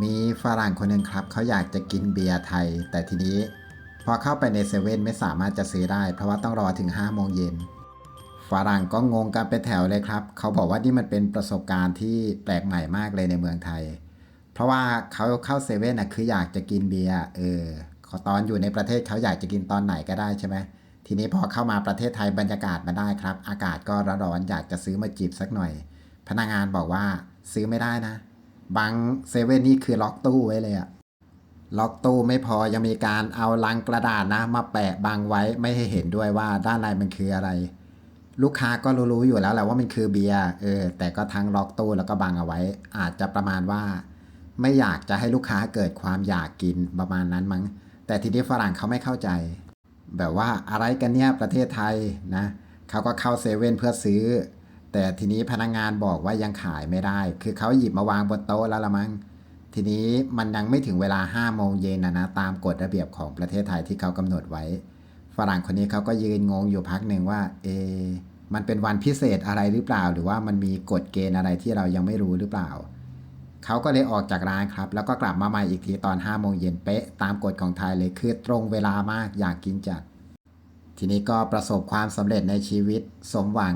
มีฝรั่งคนหนึ่งครับ เขาอยากจะกินเบียร์ไทย แต่ทีนี้พอเข้าไปในเซเว่นไม่สามารถจะซื้อได้ เพราะว่าต้องรอถึง5โมงเย็นฝรั่งก็งงกันเป็นแถวเลยครับ เขาบอกว่านี่มันเป็นประสบการณ์ที่แปลกใหม่มากเลยในเมืองไทย เพราะว่าเขาเข้าเซเว่นน่ะคืออยากจะกินเบียร์เออขาตอนอยู่ในประเทศเขาอยากจะกินตอนไหนก็ได้ใช่ไหมทีนี้พอเข้ามาประเทศไทยบรรยากาศมาได้ครับ อากาศก็ร้อนๆอยากจะซื้อมาจิบสักหน่อย พนักงานบอกว่าซื้อไม่ได้นะ บางเซเว่นนี่คือล็อกตู้ไว้เลยอะล็อกตู้ไม่พอยังมีการเอาลังกระดาษนะ มาแปะบังไว้ไม่ให้เห็นด้วยว่าด้านในมันคืออะไร ลูกค้าก็รู้ๆอยู่แล้วแหละว่ามันคือเบียร์เออแต่ก็ทั้งล็อกตู้แล้วก็บังเอาไว้ อาจจะประมาณว่า ไม่อยากจะให้ลูกค้าเกิดความอยากกินประมาณนั้นมั้ง แต่ทีนี้ฝรั่งเขาไม่เข้าใจ แบบว่าอะไรกันเนี่ยประเทศไทยนะเขาก็เข้าเซเว่นเพื่อซื้อ แต่ทีนี้พนักงานบอกว่ายังขายไม่ได้ คือเขาหยิบมาวางบนโต๊ะแล้วละมั้ง ทีนี้มันยังไม่ถึงเวลา5โมงเย็นนะนะตามกฎระเบียบของประเทศไทยที่เขากำหนดไว้ ฝรั่งคนนี้เขาก็ยืนงงอยู่พักหนึ่งว่า เอ มันเป็นวันพิเศษอะไรหรือเปล่า หรือว่ามันมีกฎเกณฑ์อะไรที่เรายังไม่รู้หรือเปล่า เขาก็เลยออกจากร้านครับ แล้วก็กลับมาใหม่อีกทีตอน5โมงเย็นเป๊ะ ตามกฎของไทยเลยคือตรงเวลามากอยากกินจัด ทีนี้ก็ประสบความสำเร็จในชีวิตสมหวัง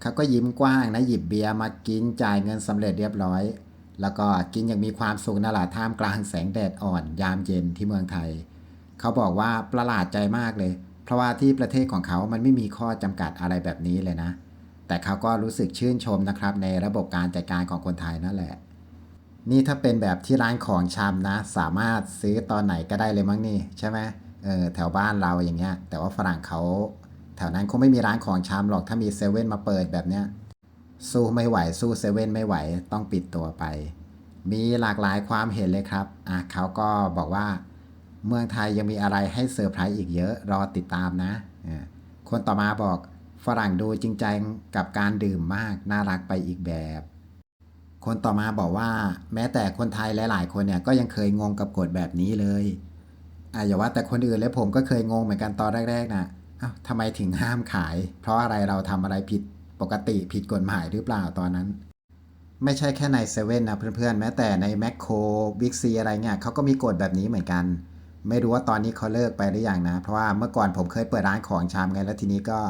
เขาก็ยิ้มกว้างนะหยิบเบียร์มากินจ่ายเงินสำเร็จเรียบร้อย แล้วก็กินอย่างมีความสุขนั่นหละท่ามกลางแสงแดดอ่อนยามเย็นที่เมืองไทย เขาบอกว่าประหลาดใจมากเลย เพราะว่าที่ประเทศของเขามันไม่มีข้อจำกัดอะไรแบบนี้เลยนะ แต่เขาก็รู้สึกชื่นชมนะครับ ในระบบการจัดการของคนไทยนั่นแหละ นี่ถ้าเป็นแบบที่ร้านของชำนะ สามารถซื้อตอนไหนก็ได้เลยมั้งนี่ใช่ไหมเออแถวบ้านเราอย่างเงี้ยแต่ว่าฝรั่งเขา แถวนั้นคงไม่มีร้านของชำหรอกถ้ามีเซเว่นมาเปิดแบบเนี้ยสู้ไม่ไหวสู้เซเว่นไม่ไหวต้องปิดตัวไป มีหลากหลายความเห็นเลยครับอะเขาก็บอกว่า เมืองไทยยังมีอะไรให้เซอร์ไพรส์อีกเยอะรอติดตามนะอ่าคนต่อมาบอกฝรั่งดูจริงใจกับการดื่มมากน่ารักไปอีกแบบ คนต่อมาบอกว่า แม้แต่คนไทยหลาย ๆ คนเนี่ยก็ยังเคยงงกับกฎแบบนี้เลยอะอย่าว่าแต่คนอื่นเลยผมก็เคยงงเหมือนกันตอนแรกๆนะ อ้าวทำไมถึงห้ามขาย เพราะอะไรเราทำอะไรผิดปกติผิดกฎหมายหรือเปล่าตอนนั้น ไม่ใช่แค่ในเซเว่นนะเพื่อนๆ แม้แต่ในแมคโครบิ๊กซีอะไรเงี้ยเขาก็มีกฎแบบนี้เหมือนกัน ไม่รู้ว่าตอนนี้เขาเลิกไปหรือยังนะ เพราะว่าเมื่อก่อนผมเคยเปิดร้านของชำไงแล้วทีนี้ก็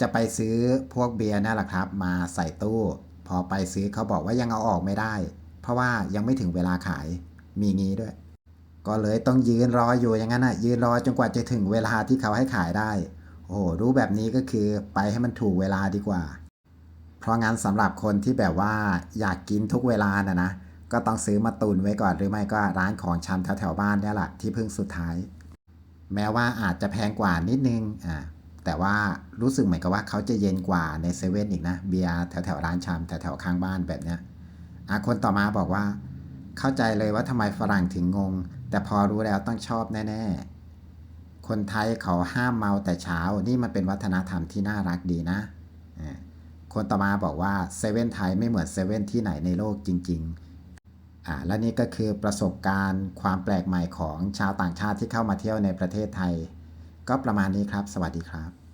จะไปซื้อพวกเบียร์นั่นแหละครับ มาใส่ตู้ พอไปซื้อเขาบอกว่ายังเอาออกไม่ได้ เพราะว่ายังไม่ถึงเวลาขายมีงี้ด้วย ก็เลยต้องยืนรออยู่อย่างนั้นนะยืนรอจนกว่าจะถึงเวลาที่เขาให้ขายได้ โอ้โหรู้แบบนี้ก็คือไปให้มันถูกเวลาดีกว่า เพราะงั้นสำหรับคนที่แบบว่าอยากกินทุกเวลานะนะก็ต้องซื้อมาตุนไว้ก่อนหรือไม่ก็ร้านของชำแถวๆบ้านนี่แหละที่พึ่งสุดท้าย แม้ว่าอาจจะแพงกว่านิดนึงอ่าแต่ว่ารู้สึกเหมือนกับว่าเขาจะเย็นกว่าในเซเว่นอีกนะเบียร์แถวๆร้านชำแถวๆข้างบ้านแบบเนี้ยอะคนต่อมาบอกว่า เข้าใจเลยว่าทำไมฝรั่งถึงงง แต่พอรู้แล้วต้องชอบแน่ๆ คนไทยเขาห้ามเมาแต่เช้า นี่มันเป็นวัฒนธรรมที่น่ารักดีนะ คนต่อมาบอกว่าเซเว่นไทยไม่เหมือนเซเว่นที่ไหนในโลกจริงๆอ่าและนี่ก็คือประสบการณ์ความแปลกใหม่ของชาวต่างชาติที่เข้ามาเที่ยวในประเทศไทย ก็ประมาณนี้ครับ สวัสดีครับ